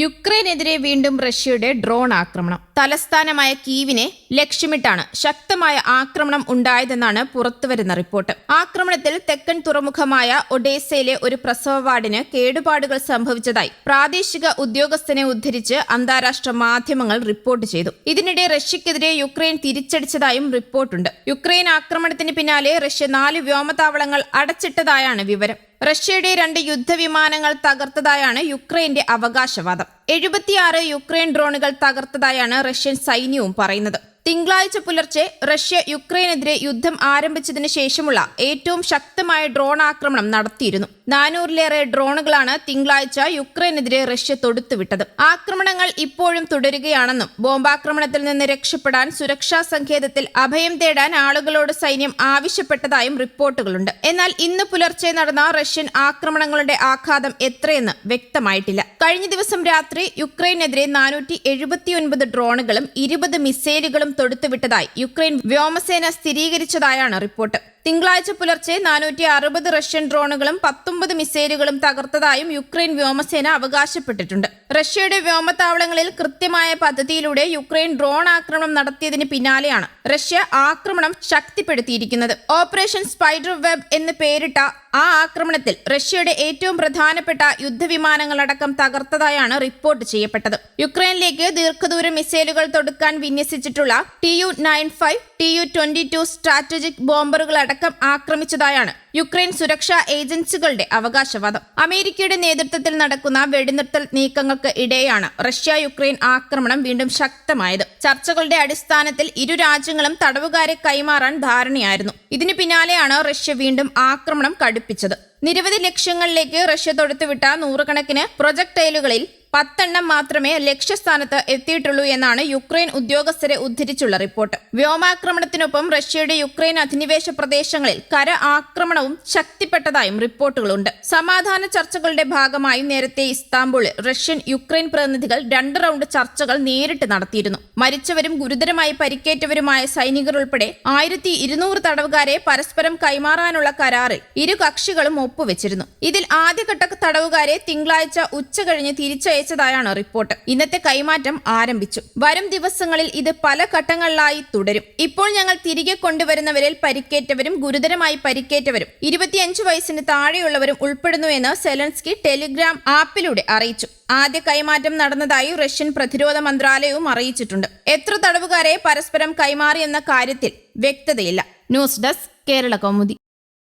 യുക്രൈനെതിരെ വീണ്ടും റഷ്യയുടെ ഡ്രോൺ ആക്രമണം. തലസ്ഥാനമായ കീവിനെ ലക്ഷ്യമിട്ടാണ് ശക്തമായ ആക്രമണം ഉണ്ടായതെന്നാണ് പുറത്തുവരുന്ന റിപ്പോർട്ട്. ആക്രമണത്തിൽ തെക്കൻ തുറമുഖമായ ഒഡേസയിലെ ഒരു പ്രസവ വാർഡിന് കേടുപാടുകൾ സംഭവിച്ചതായി പ്രാദേശിക ഉദ്യോഗസ്ഥനെ ഉദ്ധരിച്ച് അന്താരാഷ്ട്ര മാധ്യമങ്ങൾ റിപ്പോർട്ട് ചെയ്തു. ഇതിനിടെ റഷ്യക്കെതിരെ യുക്രൈൻ തിരിച്ചടിച്ചതായും റിപ്പോർട്ടുണ്ട്. യുക്രൈൻ ആക്രമണത്തിന് പിന്നാലെ റഷ്യ നാല് വ്യോമതാവളങ്ങൾ അടച്ചിട്ടതായാണ് വിവരം. റഷ്യയുടെ രണ്ട് യുദ്ധവിമാനങ്ങൾ തകർത്തതായാണ് യുക്രൈന്റെ അവകാശവാദം. എഴുപത്തിയാറ് യുക്രൈൻ ഡ്രോണുകൾ തകർത്തതായാണ് റഷ്യൻ സൈന്യവും പറയുന്നത്. തിങ്കളാഴ്ച പുലർച്ചെ റഷ്യ യുക്രൈനെതിരെ യുദ്ധം ആരംഭിച്ചതിന് ശേഷമുള്ള ഏറ്റവും ശക്തമായ ഡ്രോൺ ആക്രമണം നടത്തിയിരുന്നു. നാനൂറിലേറെ ഡ്രോണുകളാണ് തിങ്കളാഴ്ച യുക്രൈനെതിരെ റഷ്യ തൊടുത്തുവിട്ടത്. ആക്രമണങ്ങൾ ഇപ്പോഴും തുടരുകയാണെന്നും ബോംബാക്രമണത്തിൽ നിന്ന് രക്ഷപ്പെടാൻ സുരക്ഷാ സങ്കേതത്തിൽ അഭയം തേടാൻ ആളുകളോട് സൈന്യം ആവശ്യപ്പെട്ടതായും റിപ്പോർട്ടുകളുണ്ട്. എന്നാൽ ഇന്ന് പുലർച്ചെ നടന്ന റഷ്യൻ ആക്രമണങ്ങളുടെ ആഘാതം എത്രയെന്ന് വ്യക്തമായിട്ടില്ല. കഴിഞ്ഞ ദിവസം രാത്രി യുക്രൈനെതിരെ നാനൂറ്റി എഴുപത്തിയൊൻപത് ഡ്രോണുകളും ഇരുപത് മിസൈലുകളും തൊടുത്തുവിട്ടതായി യുക്രൈൻ വ്യോമസേന സ്ഥിരീകരിച്ചതായാണ് റിപ്പോർട്ട്. തിങ്കളാഴ്ച പുലർച്ചെ നാനൂറ്റി അറുപത് റഷ്യൻ ഡ്രോണുകളും പത്തൊമ്പത് മിസൈലുകളും തകർത്തതായും യുക്രൈൻ വ്യോമസേന അവകാശപ്പെട്ടിട്ടുണ്ട്. റഷ്യയുടെ വ്യോമത്താവളങ്ങളിൽ കൃത്യമായ പദ്ധതിയിലൂടെ യുക്രൈൻ ഡ്രോൺ ആക്രമണം നടത്തിയതിന് പിന്നാലെയാണ് റഷ്യ ആക്രമണം ശക്തിപ്പെടുത്തിയിരിക്കുന്നത്. ഓപ്പറേഷൻ സ്പൈഡർ വെബ് എന്ന് പേരിട്ട ആ ആക്രമണത്തിൽ റഷ്യയുടെ ഏറ്റവും പ്രധാനപ്പെട്ട യുദ്ധവിമാനങ്ങളടക്കം തകർത്തതായാണ് റിപ്പോർട്ട് ചെയ്യപ്പെട്ടത്. യുക്രൈനിലേക്ക് ദീർഘദൂര മിസൈലുകൾ തൊടുക്കാൻ വിന്യസിച്ചിട്ടുള്ള T U nine five T U twenty two strategic ബോംബറുകളടക്കം ആക്രമിച്ചതായാണ് യുക്രൈൻ സുരക്ഷാ ഏജൻസികളുടെ അവകാശവാദം. അമേരിക്കയുടെ നേതൃത്വത്തിൽ നടക്കുന്ന വെടിനിർത്തൽ നീക്കങ്ങൾക്ക് ഇടെയാണ് റഷ്യ യുക്രൈൻ ആക്രമണം വീണ്ടും ശക്തമായത്. ചർച്ചകളുടെ അടിസ്ഥാനത്തിൽ ഇരു രാജ്യങ്ങളും തടവുകാരെ കൈമാറാൻ ധാരണയായിരുന്നു. ഇതിനു പിന്നാലെയാണ് റഷ്യ വീണ്ടും ആക്രമണം കടുപ്പിച്ചത്. നിരവധി ലക്ഷ്യങ്ങളിലേക്ക് റഷ്യ തൊടുത്തുവിട്ട നൂറുകണക്കിന് പ്രൊജക്ടൈലുകളിൽ പത്തെണ്ണം മാത്രമേ ലക്ഷ്യസ്ഥാനത്ത് എത്തിയിട്ടുള്ളൂ എന്നാണ് യുക്രൈൻ ഉദ്യോഗസ്ഥരെ ഉദ്ധരിച്ചുള്ള റിപ്പോർട്ട്. വ്യോമാക്രമണത്തിനൊപ്പം റഷ്യയുടെ യുക്രൈൻ അധിനിവേശ പ്രദേശങ്ങളിൽ കര ആക്രമണവും ശക്തിപ്പെട്ടതായും റിപ്പോർട്ടുകളുണ്ട്. സമാധാന ചർച്ചകളുടെ ഭാഗമായി നേരത്തെ ഇസ്താംബൂളിൽ റഷ്യൻ യുക്രൈൻ പ്രതിനിധികൾ രണ്ട് റൗണ്ട് ചർച്ചകൾ നേരിട്ട് നടത്തിയിരുന്നു. മരിച്ചവരും ഗുരുതരമായി പരിക്കേറ്റവരുമായ സൈനികർ ഉൾപ്പെടെ ആയിരത്തി ഇരുന്നൂറ് തടവുകാരെ പരസ്പരം കൈമാറാനുള്ള കരാറിൽ ഇരു കക്ഷികളും ഒപ്പുവെച്ചിരുന്നു. ഇതിൽ ആദ്യഘട്ട തടവുകാരെ തിങ്കളാഴ്ച ഉച്ചകഴിഞ്ഞ് തിരിച്ചയച്ചതായാണ് റിപ്പോർട്ട്. ഇന്നത്തെ കൈമാറ്റം ആരംഭിച്ചു. വരും ദിവസങ്ങളിൽ ഇത് പല ഘട്ടങ്ങളിലായി തുടരും. ഇപ്പോൾ ഞങ്ങൾ തിരികെ കൊണ്ടുവരുന്നവരിൽ പരിക്കേറ്റവരും ഗുരുതരമായി പരിക്കേറ്റവരും ഇരുപത്തിയഞ്ച് വയസ്സിന് താഴെയുള്ളവരും ഉൾപ്പെടുന്നുവെന്ന് സെലൻസ്കി ടെലിഗ്രാം ആപ്പിലൂടെ അറിയിച്ചു. ആദ്യ കൈമാറ്റം നടന്നതായി റഷ്യൻ പ്രതിരോധ മന്ത്രാലയവും അറിയിച്ചിട്ടുണ്ട്. എത്ര തടവുകാരെ പരസ്പരം കൈമാറിയെന്ന കാര്യത്തിൽ വ്യക്തതയില്ല. News desk Kerala Kaumudi.